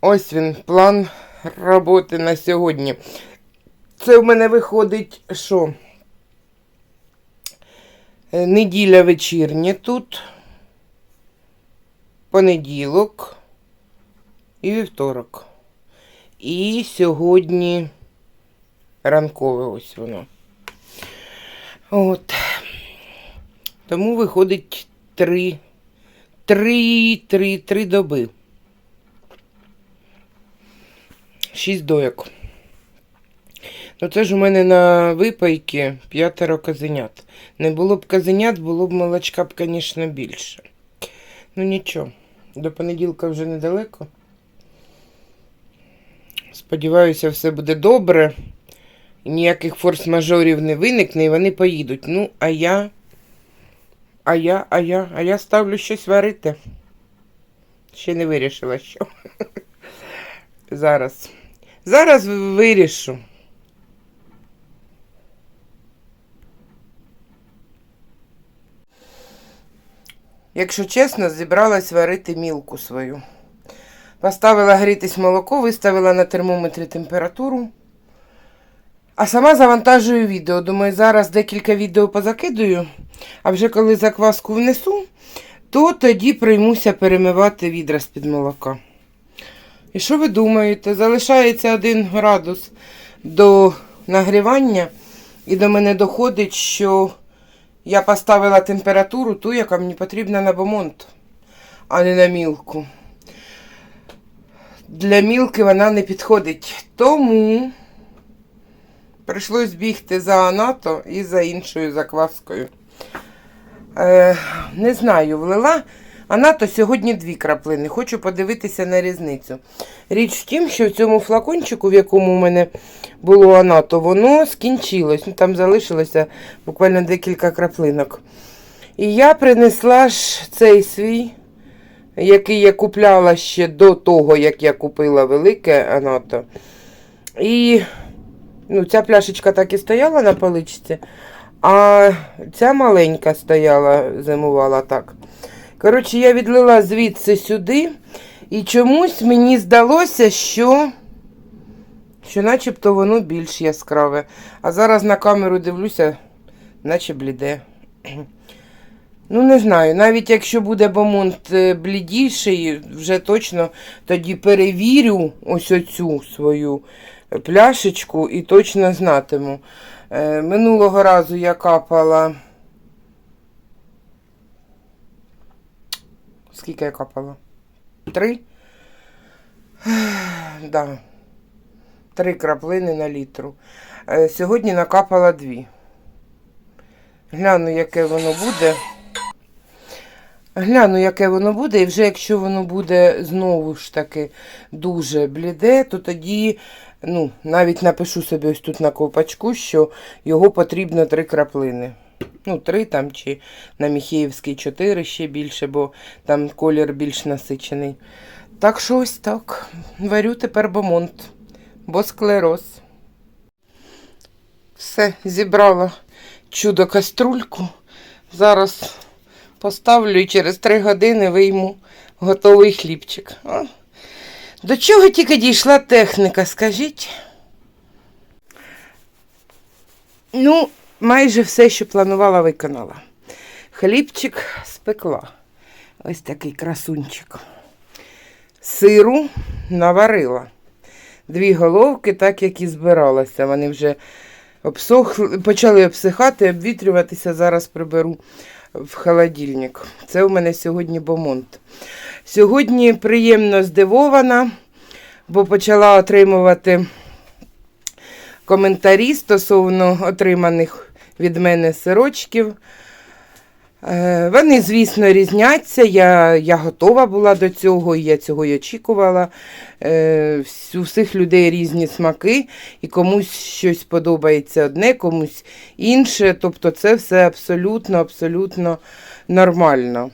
Ось він, план роботи на сьогодні. Це в мене виходить, що Е, неділя вечірня тут, понеділок і вівторок. І сьогодні ранкове ось воно. От. Тому виходить три, три, три, три доби. Шість дойок. Ну це ж у мене на випайки п'ятеро казенят. Не було б казенят, було б молочка б, звісно, більше. Ну нічого, до понеділка вже недалеко. Сподіваюся, все буде добре. Ніяких форс-мажорів не виникне, і вони поїдуть. Ну, а я. А я, а я, а я ставлю щось варити. Ще не вирішила, що. Зараз. Зараз вирішу. Якщо чесно, зібралась варити мілку свою. Поставила грітись молоко, виставила на термометрі температуру. А сама завантажую відео. Думаю, зараз декілька відео позакидую, а вже коли закваску внесу, то тоді приймуся перемивати відра з-під молока. І що ви думаєте? Залишається один градус до нагрівання, і до мене доходить, що я поставила температуру ту, яка мені потрібна на бомонт, а не на мілку. Для мілки вона не підходить. Тому прийшлось бігти за анато і за іншою закваскою. Е, не знаю, влила. Анато сьогодні дві краплини. Хочу подивитися на різницю. Річ в тім, що в цьому флакончику, в якому у мене було анато, воно скінчилось. Ну, Там залишилося буквально декілька краплинок. І я принесла ж цей свій, який я купляла ще до того, як я купила велике анато. І ну, ця пляшечка так і стояла на поличці, а ця маленька стояла, зимувала так. Коротше, я відлила звідси сюди, і чомусь мені здалося, що що начебто воно більш яскраве. А зараз на камеру дивлюся, наче бліде. Ну, не знаю, навіть якщо буде бомонт е, блідіший, вже точно тоді перевірю ось оцю свою пляшечку і точно знатиму. Е, Минулого разу я капала. Скільки я капала? Три? да. Три краплини на літру. Е, Сьогодні накапала дві. Гляну, яке воно буде. Гляну, яке воно буде, і вже якщо воно буде знову ж таки дуже бліде, то тоді ну, навіть напишу собі ось тут на ковпачку, що його потрібно три краплини. Ну, три там, чи на Міхеївський чотири ще більше, бо там колір більш насичений. Так що ось так. Варю тепер бомонт, бо склероз. Все, зібрала чудо каструльку. Зараз поставлю і через три години вийму готовий хлібчик. А? До чого тільки дійшла техніка, скажіть? Ну, майже все, що планувала, виконала. Хлібчик спекла. Ось такий красунчик. Сиру наварила. Дві головки, так як і збиралася. Вони вже обсохли, почали обсихати, обвітрюватися. Зараз приберу в холодильник. Це у мене сьогодні бомонт. Сьогодні приємно здивована, бо почала отримувати коментарі стосовно отриманих від мене сирочків. Е, Вони, звісно, різняться. Я я готова була до цього, і я цього й очікувала. Е, У всіх людей різні смаки, і комусь щось подобається одне, комусь інше. Тобто це все абсолютно, абсолютно нормально.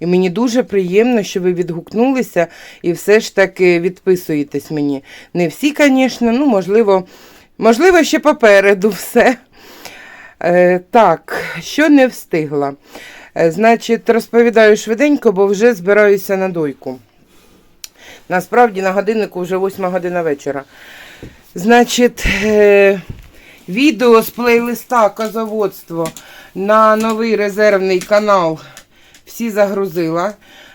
І мені дуже приємно, що ви відгукнулися і все ж таки відписуєтесь мені. Не всі, звісно, ну, можливо, можливо, ще попереду все. Е, так, що не встигла. Е, значить, розповідаю швиденько, бо вже збираюся на дойку. Насправді на годиннику вже 8 година вечора. Значить, е, відео з плейлиста Козоводство на новий резервний канал всі загрузила.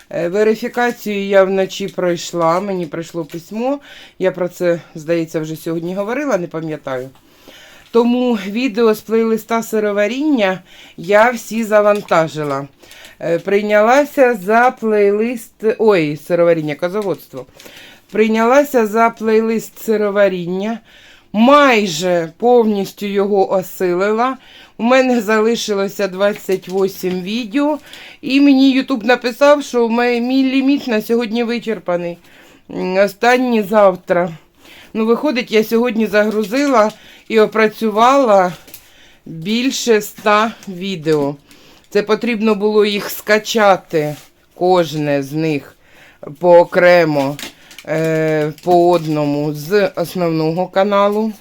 Верифікацію я вночі пройшла, мені прийшло письмо. Я про це, здається, вже сьогодні говорила, не пам'ятаю. Тому відео з плейлиста сироваріння я всі завантажила. Е, Прийнялася за плейлист. Ой, сироваріння, козоводство. Прийнялася за плейлист сироваріння. Майже повністю його осилила. У мене залишилося 28 відео. І мені YouTube написав, що мій ліміт на сьогодні вичерпаний. Останній завтра. Ну, виходить, я сьогодні загрузила і опрацювала більше 100 відео. Це потрібно було їх скачати, кожне з них поокремо, е, по одному з основного каналу.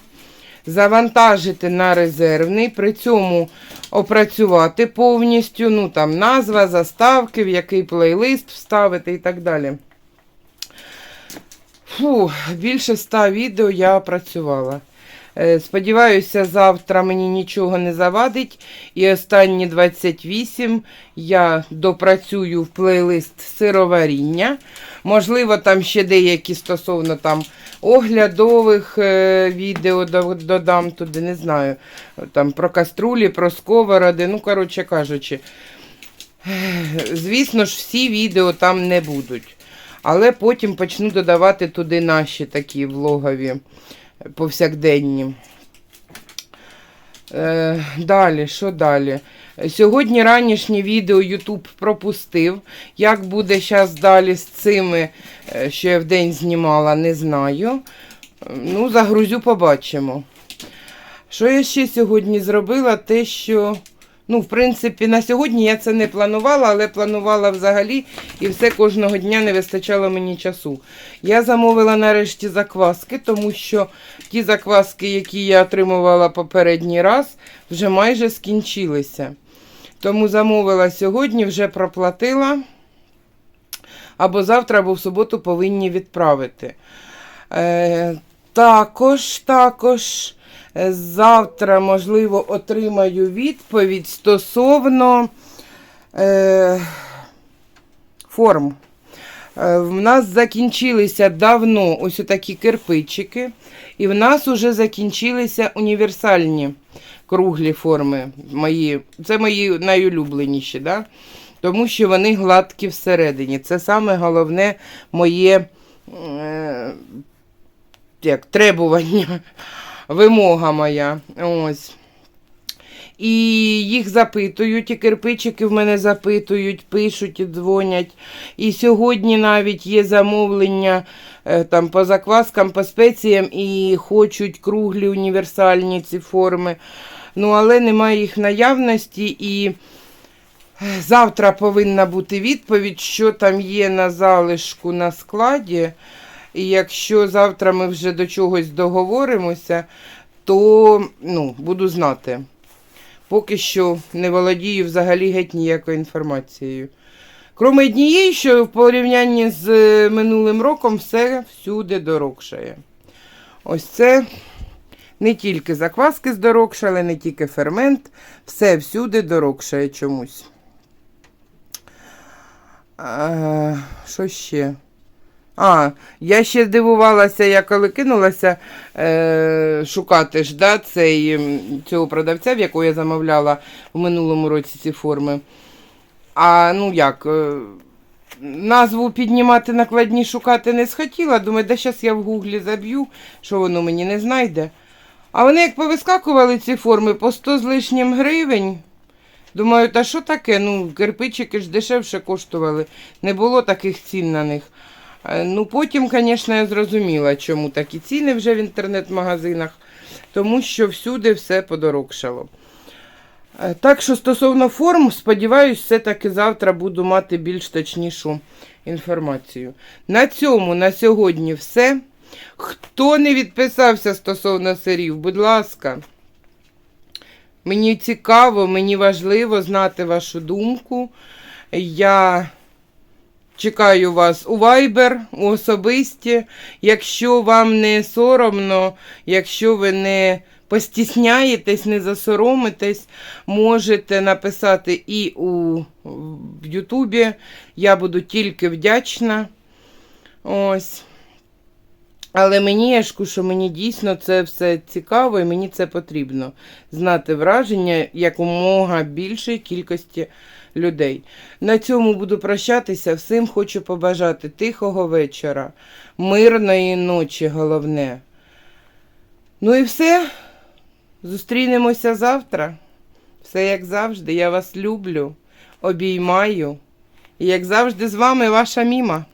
Завантажити на резервний, при цьому опрацювати повністю, ну там назва, заставки, в який плейлист вставити і так далі. Фу, більше ста відео я опрацювала. Е, Сподіваюся, завтра мені нічого не завадить. І останні 28 я допрацюю в плейлист сироваріння. Можливо, там ще деякі стосовно там оглядових е, відео додам туди, не знаю. Там про каструлі, про сковороди. Ну, коротше кажучи, звісно ж, всі відео там не будуть. Але потім почну додавати туди наші такі влогові повсякденні. Е, далі, що далі? Сьогодні ранішнє відео YouTube пропустив. Як буде зараз далі з цими, е, що я в день знімала, не знаю. Ну, загрузю, побачимо. Що я ще сьогодні зробила? Те, що, ну, в принципі, на сьогодні я це не планувала, але планувала взагалі, і все кожного дня не вистачало мені часу. Я замовила нарешті закваски, тому що ті закваски, які я отримувала попередній раз, вже майже скінчилися. Тому замовила сьогодні, вже проплатила. Або завтра, або в суботу повинні відправити. Також, також е, завтра, можливо, отримаю відповідь стосовно е, форм. Е, В нас закінчилися давно ось такі кирпичики, і в нас вже закінчилися універсальні круглі форми. Мої, це мої найулюбленіші, да? тому що вони гладкі всередині. Це саме головне моє е, як, требування, вимога моя. Ось. І їх запитують, і кирпичики в мене запитують, пишуть і дзвонять. І сьогодні навіть є замовлення е, там, по закваскам, по спеціям, і хочуть круглі універсальні ці форми. Ну, але немає їх наявності. І е, завтра повинна бути відповідь, що там є на залишку на складі. І якщо завтра ми вже до чогось договоримося, то ну, буду знати. Поки що не володію взагалі геть ніякою інформацією. Крім однієї, що в порівнянні з е, минулим роком все всюди дорогшає. Ось це не тільки закваски здорогшали, не тільки фермент, все всюди дорогшає чомусь. А, що ще? А, я ще дивувалася, я коли кинулася е, шукати ж, да, цей, цього продавця, в якого я замовляла в минулому році ці форми. А ну як, е, назву піднімати накладні шукати не схотіла. Думаю, да зараз я в гуглі заб'ю, що воно мені не знайде. А вони як повискакували ці форми по 100 з лишнім гривень. Думаю, та що таке? Ну, кирпичики ж дешевше коштували. Не було таких цін на них. Е, Ну, потім, звісно, я зрозуміла, чому такі ціни вже в інтернет-магазинах, тому що всюди все подорожчало. Е, Так що стосовно форм, сподіваюсь, все-таки завтра буду мати більш точнішу інформацію. На цьому на сьогодні все. Хто не відписався стосовно сирів, будь ласка. Мені цікаво, мені важливо знати вашу думку. Я чекаю вас у Viber, у особисті. Якщо вам не соромно, якщо ви не постісняєтесь, не засоромитесь, можете написати і у Ютубі. Я буду тільки вдячна. Ось. Але мені я ж що мені дійсно це все цікаво і мені це потрібно знати враження якомога більшої кількості людей. На цьому буду прощатися. Всім хочу побажати тихого вечора, мирної ночі, головне. Ну і все. Зустрінемося завтра. Все як завжди. Я вас люблю, обіймаю. І як завжди, з вами ваша Міма.